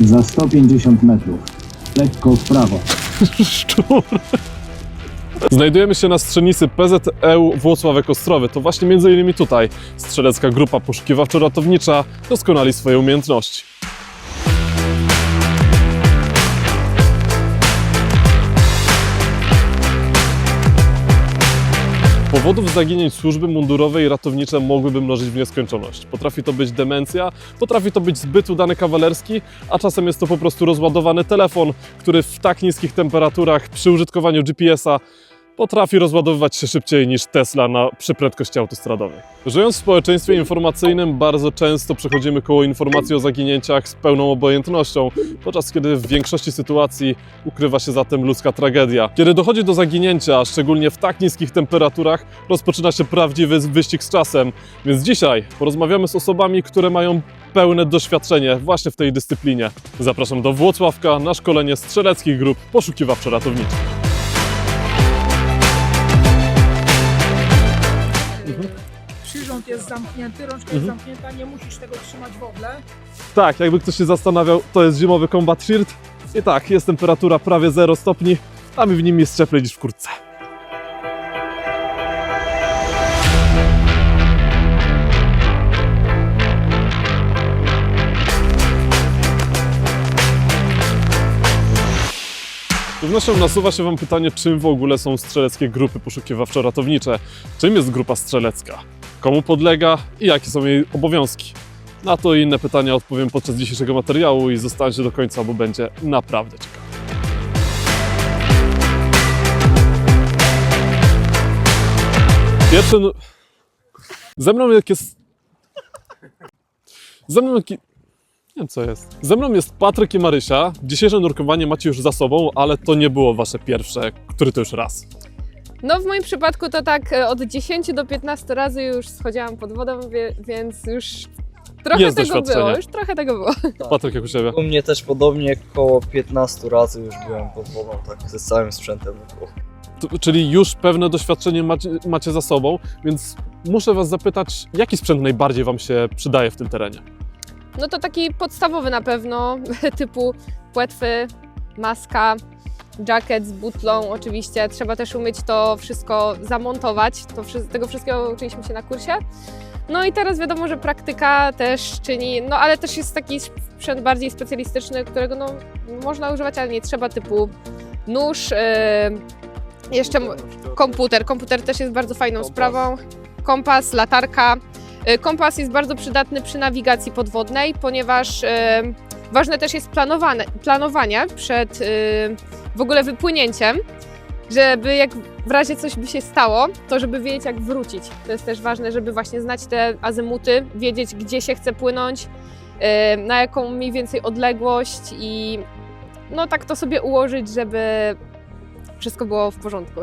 Za 150 metrów. Lekko w prawo. Szczur. Znajdujemy się na strzelnicy PZEU Włocławek-Ostrowy. To właśnie między innymi tutaj strzelecka grupa poszukiwawczo-ratownicza doskonali swoje umiejętności. Powodów zaginięć służby mundurowej i ratownicze mogłyby mnożyć w nieskończoność. Potrafi to być demencja, potrafi to być zbyt udany kawalerski, a czasem jest to po prostu rozładowany telefon, który w tak niskich temperaturach przy użytkowaniu GPS-a potrafi rozładowywać się szybciej niż Tesla na, przy prędkości autostradowej. Żyjąc w społeczeństwie informacyjnym, bardzo często przechodzimy koło informacji o zaginięciach z pełną obojętnością, podczas kiedy w większości sytuacji ukrywa się za tym ludzka tragedia. Kiedy dochodzi do zaginięcia, szczególnie w tak niskich temperaturach, rozpoczyna się prawdziwy wyścig z czasem. Więc dzisiaj porozmawiamy z osobami, które mają pełne doświadczenie właśnie w tej dyscyplinie. Zapraszam do Włocławka na szkolenie strzeleckich grup poszukiwawczo-ratowniczych. Jest zamknięty, rączka jest zamknięta, nie musisz tego trzymać w ogóle. Tak, jakby ktoś się zastanawiał, to jest zimowy Combat Shield. I tak, jest temperatura prawie 0 stopni, a mi w nim jest cieplej niż w kurtce. Z pewnością nasuwa się Wam pytanie, czym w ogóle są strzeleckie grupy poszukiwawczo-ratownicze? Czym jest grupa strzelecka? Komu podlega i jakie są jej obowiązki? Na to i inne pytania odpowiem podczas dzisiejszego materiału i zostańcie do końca, bo będzie naprawdę ciekawe. Pierwszy... Ze mną jak jest... Ze mną jaki... Nie wiem co jest. Ze mną jest Patryk i Marysia. Dzisiejsze nurkowanie macie już za sobą, ale to nie było wasze pierwsze, który to już raz. No w moim przypadku to tak e, od 10 do 15 razy już schodziłam pod wodą, wie, więc już trochę Jest tego doświadczenie. było, już trochę tego było. Patryk, jak u Ciebie? U mnie też podobnie, około 15 razy już byłem pod wodą, tak, ze całym sprzętem. wokół. Czyli już pewne doświadczenie macie, macie za sobą, więc muszę Was zapytać, jaki sprzęt najbardziej Wam się przydaje w tym terenie? No to taki podstawowy na pewno, typu płetwy, maska, jacket z butlą oczywiście. Trzeba też umieć to wszystko zamontować. To, tego wszystkiego uczyliśmy się na kursie. No i teraz wiadomo, że praktyka też czyni, no ale też jest taki sprzęt bardziej specjalistyczny, którego no, można używać, ale nie trzeba, typu nóż, yy, jeszcze komputer. Komputer też jest bardzo fajną Kompas. sprawą. Kompas, latarka. Y, Kompas jest bardzo przydatny przy nawigacji podwodnej, ponieważ y, ważne też jest planowane, planowanie przed y, w ogóle wypłynięciem, żeby jak w razie coś by się stało, to żeby wiedzieć jak wrócić. To jest też ważne, żeby właśnie znać te azymuty, wiedzieć gdzie się chce płynąć, na jaką mniej więcej odległość i no tak to sobie ułożyć, żeby wszystko było w porządku.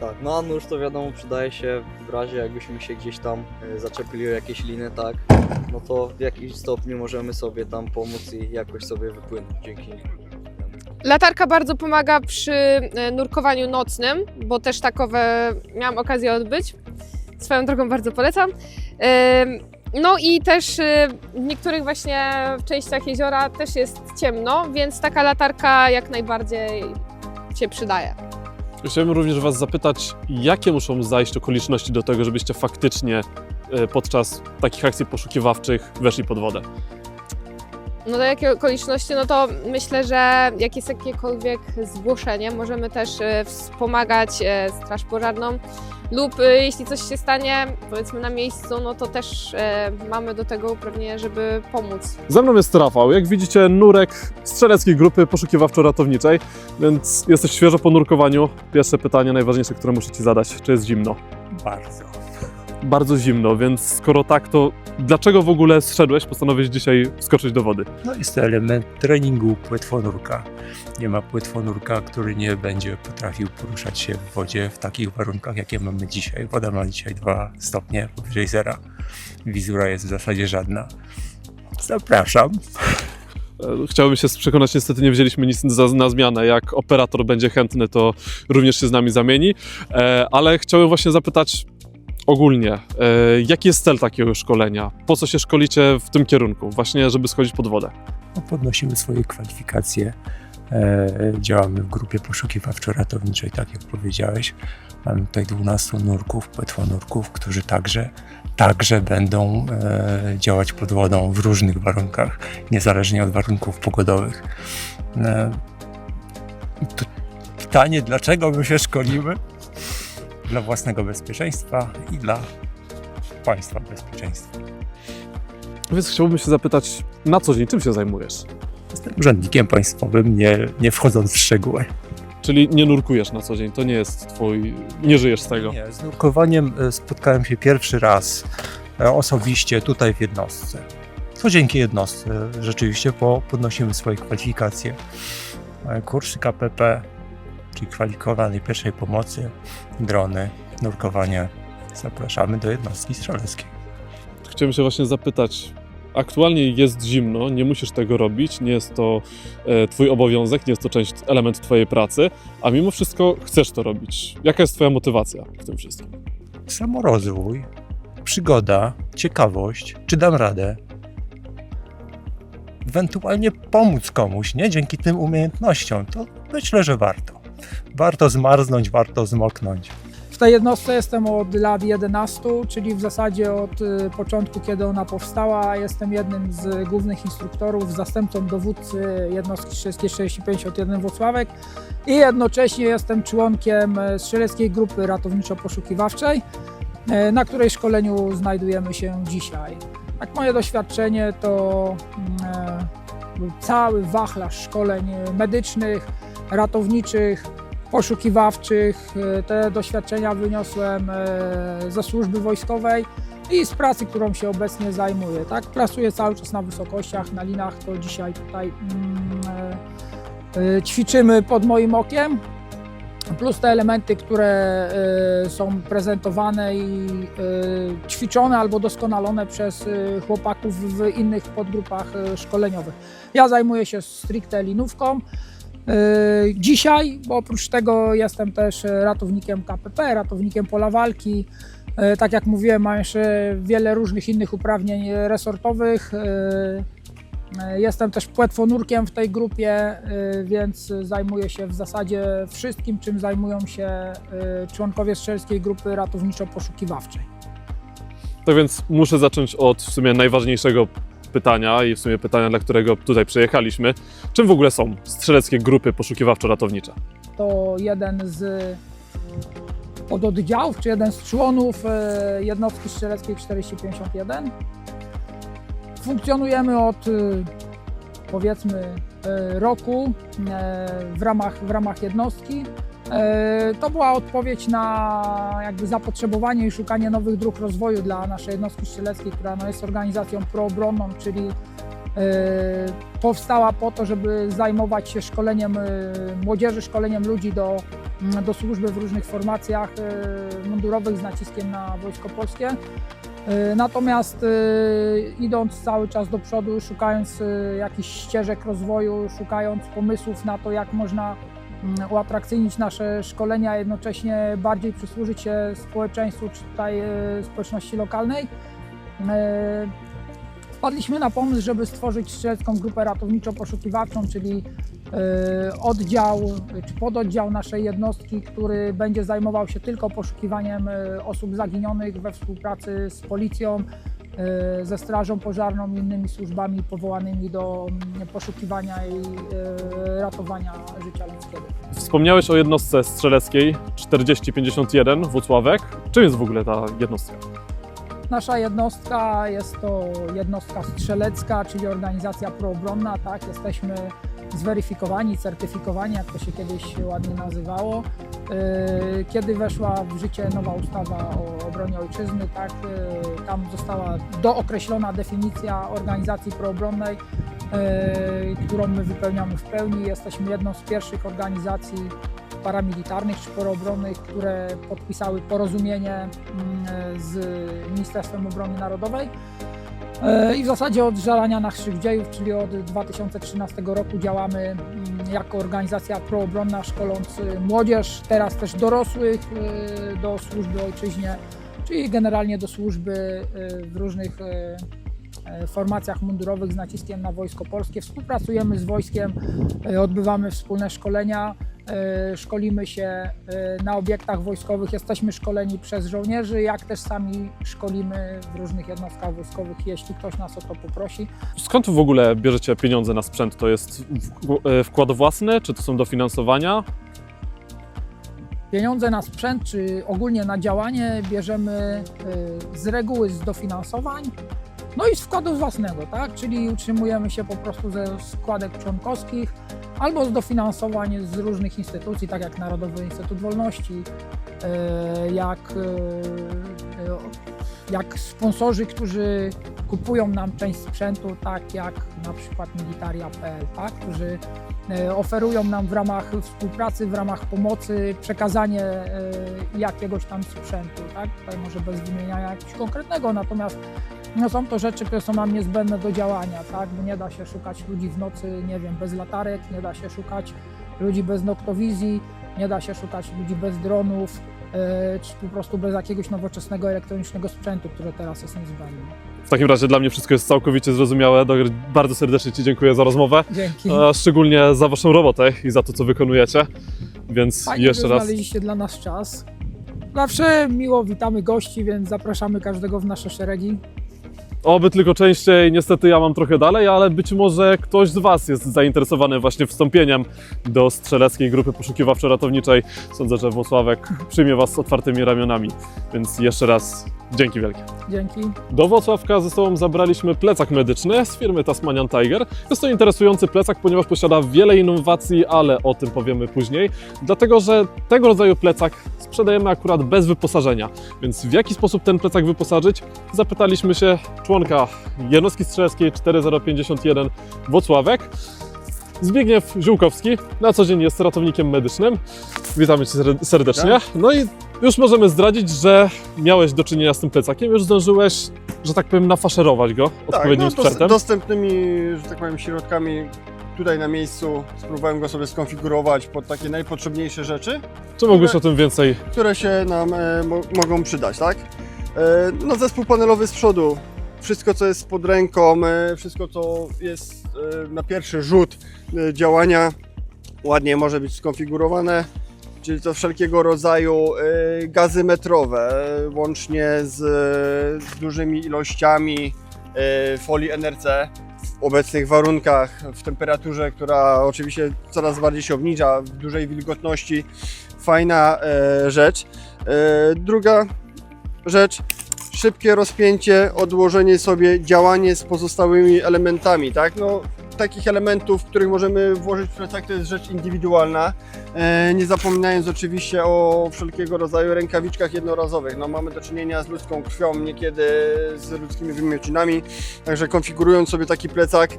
Tak, no a nóż to wiadomo przydaje się w razie jakbyśmy się gdzieś tam e, zaczepili o jakieś liny, tak, no to w jakimś stopniu możemy sobie tam pomóc i jakoś sobie wypłynąć dzięki. Latarka bardzo pomaga przy e, nurkowaniu nocnym, bo też takowe miałam okazję odbyć. Swoją drogą bardzo polecam. No i też y, w niektórych właśnie częściach jeziora też jest ciemno, więc taka latarka jak najbardziej się przydaje. Chciałbym również Was zapytać, jakie muszą zajść okoliczności do tego, żebyście faktycznie e, podczas takich akcji poszukiwawczych weszli pod wodę? No do jakiej okoliczności, no to myślę, że jak jest jakiekolwiek zgłoszenie, możemy też e, wspomagać e, Straż Pożarną lub e, jeśli coś się stanie, powiedzmy na miejscu, no to też e, mamy do tego uprawnienie, żeby pomóc. Ze mną jest Rafał. Jak widzicie, nurek strzeleckiej grupy poszukiwawczo-ratowniczej, więc jesteś świeżo po nurkowaniu. Pierwsze pytanie, najważniejsze, które muszę Ci zadać. Czy jest zimno? Bardzo. Bardzo zimno, więc skoro tak, to dlaczego w ogóle zszedłeś, postanowiłeś dzisiaj skoczyć do wody? No jest to element treningu płetwonurka. Nie ma płetwonurka, który nie będzie potrafił poruszać się w wodzie w takich warunkach, jakie mamy dzisiaj. Woda ma dzisiaj 2 stopnie powyżej zera. Wizura jest w zasadzie żadna. Zapraszam. Chciałbym się przekonać, niestety nie wzięliśmy nic za, na zmianę. Jak operator będzie chętny, to również się z nami zamieni. E, ale chciałem właśnie zapytać ogólnie, e, jaki jest cel takiego szkolenia? Po co się szkolicie w tym kierunku? Właśnie, żeby schodzić pod wodę. no, podnosimy swoje kwalifikacje. E, działamy w grupie poszukiwawczo-ratowniczej, tak jak powiedziałeś. Mamy tutaj 12 nurków, płetwonurków, którzy także, także będą e, działać pod wodą w różnych warunkach, niezależnie od warunków pogodowych. Pytanie, dlaczego my się szkolimy? Dla własnego bezpieczeństwa i dla państwa bezpieczeństwa. Więc chciałbym się zapytać, na co dzień czym się zajmujesz? Jestem urzędnikiem państwowym, nie, nie wchodząc w szczegóły. Czyli nie nurkujesz na co dzień, to nie jest twój, nie żyjesz z tego. Nie, z nurkowaniem e, spotkałem się pierwszy raz e, osobiście tutaj w jednostce. To dzięki jednostce rzeczywiście, bo podnosimy swoje kwalifikacje. E, Kursy KPP, czyli kwalifikowanej pierwszej pomocy, drony, nurkowanie. Zapraszamy do jednostki strzeleckiej. Chciałem się właśnie zapytać, aktualnie jest zimno, nie musisz tego robić, nie jest to e, twój obowiązek, nie jest to część, element twojej pracy, a mimo wszystko chcesz to robić. Jaka jest twoja motywacja w tym wszystkim? Samorozwój, przygoda, ciekawość, czy dam radę. Ewentualnie pomóc komuś, nie? Dzięki tym umiejętnościom, to myślę, że warto. Warto zmarznąć, warto zmoknąć. W tej jednostce jestem od lat 11, czyli w zasadzie od y, początku, kiedy ona powstała. Jestem jednym z głównych instruktorów, zastępcą dowódcy jednostki strzeleckiej 6051 Włocławek i jednocześnie jestem członkiem e, strzeleckiej grupy ratowniczo-poszukiwawczej, e, na której szkoleniu znajdujemy się dzisiaj. Tak moje doświadczenie to mm, e, cały wachlarz szkoleń medycznych, ratowniczych, poszukiwawczych. E, Te doświadczenia wyniosłem e, ze służby wojskowej i z pracy, którą się obecnie zajmuję. Tak? Pracuję cały czas na wysokościach, na linach, to dzisiaj tutaj mm, e, ćwiczymy pod moim okiem. Plus te elementy, które są prezentowane i ćwiczone albo doskonalone przez chłopaków w innych podgrupach szkoleniowych. Ja zajmuję się stricte linówką. Yy, Dzisiaj, bo oprócz tego jestem też ratownikiem KPP, ratownikiem pola walki. Yy, Tak jak mówiłem, mam jeszcze wiele różnych innych uprawnień resortowych. Yy, Jestem też płetwonurkiem w tej grupie, więc zajmuję się w zasadzie wszystkim, czym zajmują się członkowie strzelskiej grupy ratowniczo-poszukiwawczej. Tak więc muszę zacząć od w sumie najważniejszego pytania i w sumie pytania, dla którego tutaj przyjechaliśmy. Czym w ogóle są strzeleckie grupy poszukiwawczo-ratownicze? to jeden z pododdziałów, czy jeden z członów e, jednostki strzeleckiej 4051. Funkcjonujemy od e, powiedzmy e, roku e, w ramach, w ramach jednostki. E, To była odpowiedź na jakby zapotrzebowanie i szukanie nowych dróg rozwoju dla naszej jednostki strzeleckiej, która no, jest organizacją proobronną, czyli e, powstała po to, żeby zajmować się szkoleniem e, młodzieży, szkoleniem ludzi do, mm, do służby w różnych formacjach mundurowych z naciskiem na Wojsko Polskie. Natomiast idąc cały czas do przodu, szukając jakichś ścieżek rozwoju, szukając pomysłów na to, jak można uatrakcyjnić nasze szkolenia, a jednocześnie bardziej przysłużyć się społeczeństwu czy tutaj e, społeczności lokalnej, e, wpadliśmy na pomysł, żeby stworzyć strzelecką grupę ratowniczo-poszukiwawczą, czyli e, oddział czy pododdział naszej jednostki, który będzie zajmował się tylko poszukiwaniem osób zaginionych we współpracy z policją, ze strażą pożarną i innymi służbami powołanymi do mm, poszukiwania i e, ratowania życia ludzkiego. Wspomniałeś o jednostce strzeleckiej 4051 Włocławek. Czym jest w ogóle ta jednostka? Nasza jednostka jest to jednostka strzelecka, czyli organizacja proobronna, tak? Jesteśmy zweryfikowani, certyfikowani, jak to się kiedyś ładnie nazywało. Yy, Kiedy weszła w życie nowa ustawa o obronie ojczyzny, tak? Tam została dookreślona definicja organizacji proobronnej, yy, którą my wypełniamy w pełni. Jesteśmy jedną z pierwszych organizacji paramilitarnych czy proobronnych, które podpisały porozumienie mm, z Ministerstwem Obrony Narodowej. E, I w zasadzie od żalania naszych dziejów, czyli od 2013 roku działamy mm, jako organizacja proobronna, szkoląc młodzież, teraz też dorosłych y, do służby ojczyźnie, czyli generalnie do służby y, w różnych y, e, formacjach mundurowych z naciskiem na Wojsko Polskie. Współpracujemy z wojskiem, odbywamy wspólne szkolenia, szkolimy się na obiektach wojskowych, jesteśmy szkoleni przez żołnierzy, jak też sami szkolimy w różnych jednostkach wojskowych, jeśli ktoś nas o to poprosi. Skąd w ogóle bierzecie pieniądze na sprzęt? To jest wkład własny, czy to są dofinansowania? Pieniądze na sprzęt czy ogólnie na działanie bierzemy y, z reguły z dofinansowań, no i z wkładu własnego, tak? Czyli utrzymujemy się po prostu ze składek członkowskich albo z dofinansowań z różnych instytucji, tak jak Narodowy Instytut Wolności, y, jak, y, jak sponsorzy, którzy kupują nam część sprzętu, tak jak na przykład Militaria.pl, tak? którzy oferują nam w ramach współpracy, w ramach pomocy przekazanie e, jakiegoś tam sprzętu, tak? Tutaj może bez wymieniania jakiegoś konkretnego, natomiast no są to rzeczy, które są nam niezbędne do działania, tak? Bo nie da się szukać ludzi w nocy, nie wiem, bez latarek, nie da się szukać ludzi bez noktowizji, nie da się szukać ludzi bez dronów, e, czy po prostu bez jakiegoś nowoczesnego elektronicznego sprzętu, który teraz jest niezbędny. W takim razie dla mnie wszystko jest całkowicie zrozumiałe. Bardzo serdecznie Ci dziękuję za rozmowę, Dzięki. a szczególnie za Waszą robotę i za to, co wykonujecie. Więc Fajnie, jeszcze raz znaleźliście dla nas czas. Zawsze miło witamy gości, więc zapraszamy każdego w nasze szeregi. Oby tylko częściej, niestety ja mam trochę dalej, ale być może ktoś z Was jest zainteresowany właśnie wstąpieniem do strzeleckiej grupy poszukiwawczo-ratowniczej. Sądzę, że Włocławek przyjmie Was z otwartymi ramionami, więc jeszcze raz dzięki wielkie. Dzięki. Do Włocławka ze sobą zabraliśmy plecak medyczny z firmy Tasmanian Tiger. Jest to interesujący plecak, ponieważ posiada wiele innowacji, ale o tym powiemy później. Dlatego, że tego rodzaju plecak sprzedajemy akurat bez wyposażenia. Więc w jaki sposób ten plecak wyposażyć? Zapytaliśmy się członka jednostki strzeleckiej 4051 Włocławek. Zbigniew Ziółkowski, na co dzień jest ratownikiem medycznym. Witamy Cię ser- serdecznie. No i już możemy zdradzić, że miałeś do czynienia z tym plecakiem, już zdążyłeś, że tak powiem, nafaszerować go odpowiednim tak, no, sprzętem. dos- dostępnymi, że tak powiem, środkami tutaj na miejscu spróbowałem go sobie skonfigurować pod takie najpotrzebniejsze rzeczy, Czy mógłbyś o tym więcej? które się nam e, mo- mogą przydać, tak? E, no zespół panelowy z przodu, wszystko co jest pod ręką, e, wszystko co jest e, na pierwszy rzut e, działania ładnie może być skonfigurowane, czyli to wszelkiego rodzaju e, gazy metrowe, łącznie z, z dużymi ilościami e, folii NRC w obecnych warunkach, w temperaturze, która oczywiście coraz bardziej się obniża, w dużej wilgotności. Fajna e, rzecz. Druga rzecz, szybkie rozpięcie, odłożenie sobie, działanie z pozostałymi elementami, tak? No, takich elementów, których możemy włożyć w plecak, to jest rzecz indywidualna. E, nie zapominając oczywiście o wszelkiego rodzaju rękawiczkach jednorazowych. No, mamy do czynienia z ludzką krwią, niekiedy z ludzkimi wymiocinami, także konfigurując sobie taki plecak,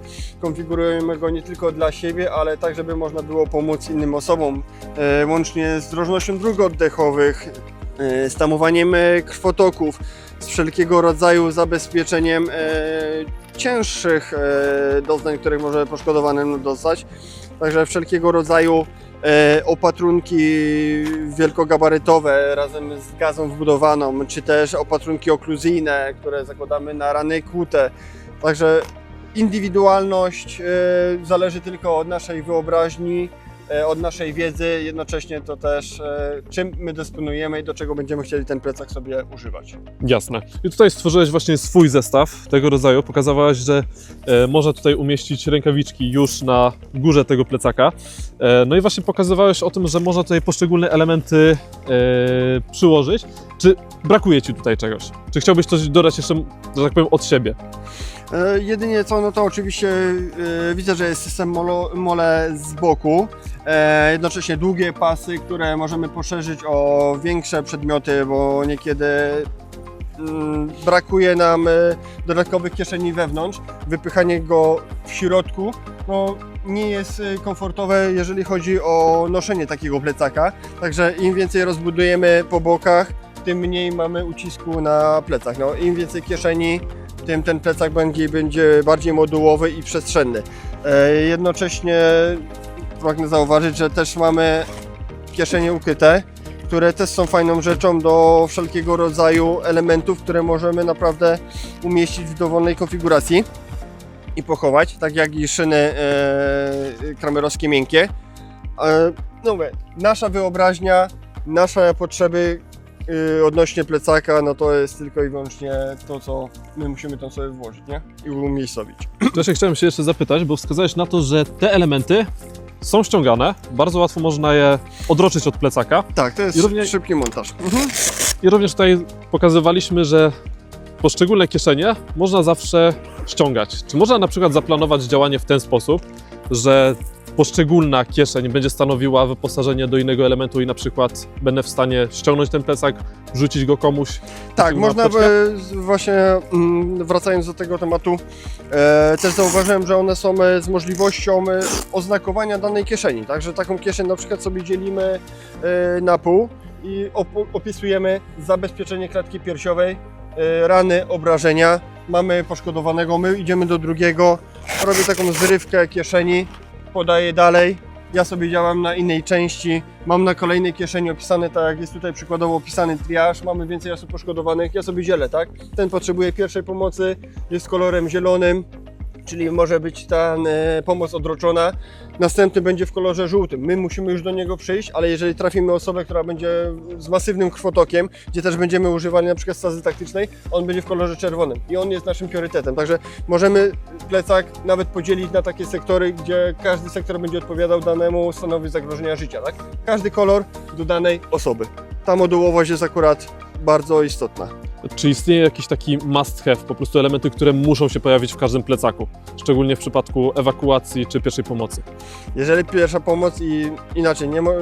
konfigurujemy go nie tylko dla siebie, ale tak, żeby można było pomóc innym osobom, e, łącznie z drożnością dróg oddechowych, z tamowaniem e, krwotoków, z wszelkiego rodzaju zabezpieczeniem e, cięższych e, doznań, których może poszkodowany dostać. Także wszelkiego rodzaju e, opatrunki wielkogabarytowe razem z gazą wbudowaną, czy też opatrunki okluzyjne, które zakładamy na rany kłute. Także indywidualność e, zależy tylko od naszej wyobraźni, e, od naszej wiedzy, jednocześnie to też e, czym my dysponujemy i do czego będziemy chcieli ten plecak sobie używać. Jasne. I tutaj stworzyłeś właśnie swój zestaw tego rodzaju. Pokazałeś, że e, można tutaj umieścić rękawiczki już na górze tego plecaka. E, no i właśnie pokazywałeś o tym, że można tutaj poszczególne elementy e, przyłożyć. Czy brakuje Ci tutaj czegoś? Czy chciałbyś coś dodać jeszcze, że tak powiem, od siebie? E, Jedynie co, no to oczywiście e, widzę, że jest system molo, mole z boku. E, jednocześnie długie pasy, które możemy poszerzyć o większe przedmioty, bo niekiedy mm, brakuje nam dodatkowych kieszeni wewnątrz. Wypychanie go w środku no, nie jest komfortowe, jeżeli chodzi o noszenie takiego plecaka. Także im więcej rozbudujemy po bokach, tym mniej mamy ucisku na plecach. No, Im więcej kieszeni, tym ten plecak będzie, będzie bardziej modułowy i przestrzenny. E, jednocześnie pragnę zauważyć, że też mamy kieszenie ukryte, które też są fajną rzeczą do wszelkiego rodzaju elementów, które możemy naprawdę umieścić w dowolnej konfiguracji i pochować, tak jak i szyny e, kramerowskie miękkie. E, no nasza wyobraźnia, nasze potrzeby odnośnie plecaka, no to jest tylko i wyłącznie to, co my musimy tam sobie włożyć, nie? I umiejscowić. Też chciałem się jeszcze zapytać, bo wskazałeś na to, że te elementy są ściągane, bardzo łatwo można je odroczyć od plecaka Tak, to jest I szybki montaż. i również tutaj pokazywaliśmy, że poszczególne kieszenie można zawsze ściągać. Czy można na przykład zaplanować działanie w ten sposób, że poszczególna kieszeń będzie stanowiła wyposażenie do innego elementu i na przykład będę w stanie ściągnąć ten plecak, wrzucić go komuś. Tak, można by, właśnie mm, wracając do tego tematu, e, też zauważyłem, że one są e, z możliwością e, oznakowania danej kieszeni. Także taką kieszeń na przykład sobie dzielimy e, na pół i op- opisujemy zabezpieczenie klatki piersiowej, e, rany, obrażenia. Mamy poszkodowanego, my idziemy do drugiego, robię taką zrywkę kieszeni, podaję dalej. Ja sobie działam na innej części, mam na kolejnej kieszeni opisane, tak jak jest tutaj przykładowo opisany triaż, mamy więcej osób poszkodowanych, ja sobie dzielę, tak? Ten potrzebuje pierwszej pomocy, jest kolorem zielonym, czyli może być ta e, pomoc odroczona. Następny będzie w kolorze żółtym. My musimy już do niego przyjść, ale jeżeli trafimy osobę, która będzie z masywnym krwotokiem, gdzie też będziemy używali na przykład stazy taktycznej, on będzie w kolorze czerwonym i on jest naszym priorytetem. Także możemy plecak nawet podzielić na takie sektory, gdzie każdy sektor będzie odpowiadał danemu stanowi zagrożenia życia, tak? Każdy kolor do danej osoby. Ta modułowość jest akurat bardzo istotna. Czy istnieje jakiś taki must have, po prostu elementy, które muszą się pojawić w każdym plecaku, szczególnie w przypadku ewakuacji czy pierwszej pomocy? Jeżeli pierwsza pomoc i inaczej, nie, no,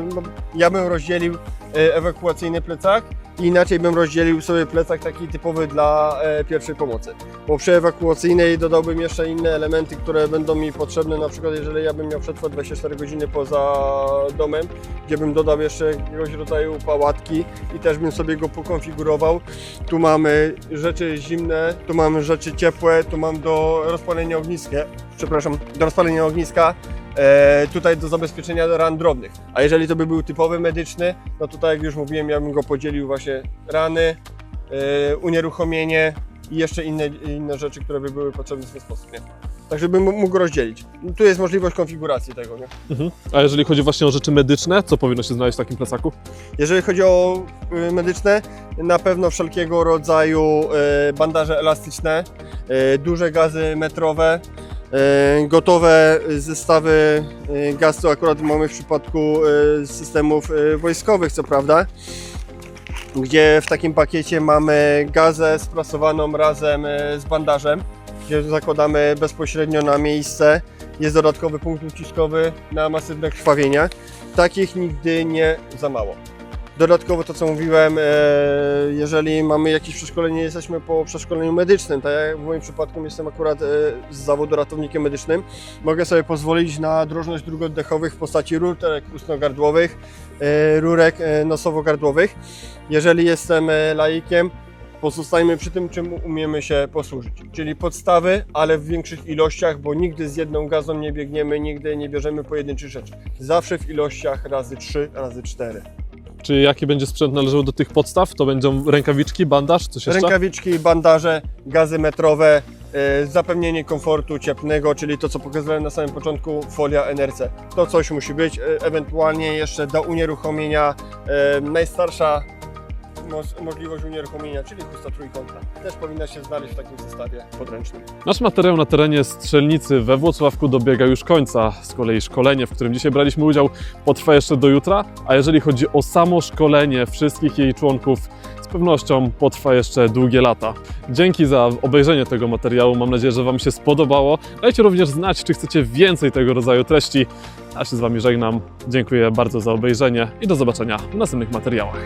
ja bym rozdzielił e, ewakuacyjny plecak i inaczej bym rozdzielił sobie plecak taki typowy dla e, pierwszej pomocy. Bo przy ewakuacyjnej dodałbym jeszcze inne elementy, które będą mi potrzebne, na przykład jeżeli ja bym miał przetrwać 24 godziny poza domem, gdzie bym dodał jeszcze jakiegoś rodzaju pałatki i też bym sobie go pokonfigurował. Tu mamy rzeczy zimne, tu mamy rzeczy ciepłe, tu mam do rozpalenia ogniska, przepraszam, do rozpalenia ogniska e, tutaj do zabezpieczenia ran drobnych. A jeżeli to by był typowy medyczny, no to tak jak już mówiłem, ja bym go podzielił właśnie rany, e, unieruchomienie i jeszcze inne, inne rzeczy, które by były potrzebne w ten sposób. Nie? Tak, żebym mógł rozdzielić. Tu jest możliwość konfiguracji tego. Nie? Mhm. A jeżeli chodzi właśnie o rzeczy medyczne, co powinno się znaleźć w takim plecaku? Jeżeli chodzi o y, medyczne, na pewno wszelkiego rodzaju y, bandaże elastyczne, y, duże gazy metrowe, gotowe zestawy y, gazu, akurat mamy w przypadku y, systemów wojskowych, co prawda, gdzie w takim pakiecie mamy gazę sprasowaną razem z bandażem, gdzie zakładamy bezpośrednio na miejsce. Jest dodatkowy punkt uciskowy na masywne krwawienia. Takich nigdy nie za mało. Dodatkowo to, co mówiłem, e, jeżeli mamy jakieś przeszkolenie, jesteśmy po przeszkoleniu medycznym, tak jak w moim przypadku jestem akurat e, z zawodu ratownikiem medycznym, mogę sobie pozwolić na drożność dróg oddechowych w postaci rurek ustno-gardłowych, e, rurek e, nosowo-gardłowych. Jeżeli jestem e, laikiem, pozostajmy przy tym, czym umiemy się posłużyć, czyli podstawy, ale w większych ilościach, bo nigdy z jedną gazą nie biegniemy, nigdy nie bierzemy pojedynczych rzeczy. Zawsze w ilościach razy 3, razy 4. Czy jaki będzie sprzęt należał do tych podstaw? To będą rękawiczki, bandaż, coś jeszcze? Rękawiczki, bandaże, gazy metrowe, e, zapewnienie komfortu cieplnego, czyli to co pokazałem na samym początku, folia NRC. To coś musi być, e, ewentualnie jeszcze do unieruchomienia e, najstarsza możliwość unieruchomienia, czyli chusta trójkątna. Też powinna się znaleźć w takim zestawie podręcznym. Nasz materiał na terenie strzelnicy we Włocławku dobiega już końca. Z kolei szkolenie, w którym dzisiaj braliśmy udział, potrwa jeszcze do jutra. A jeżeli chodzi o samo szkolenie wszystkich jej członków, z pewnością potrwa jeszcze długie lata. Dzięki za obejrzenie tego materiału. Mam nadzieję, że Wam się spodobało. Dajcie również znać, czy chcecie więcej tego rodzaju treści. Ja się z Wami żegnam. Dziękuję bardzo za obejrzenie i do zobaczenia w następnych materiałach.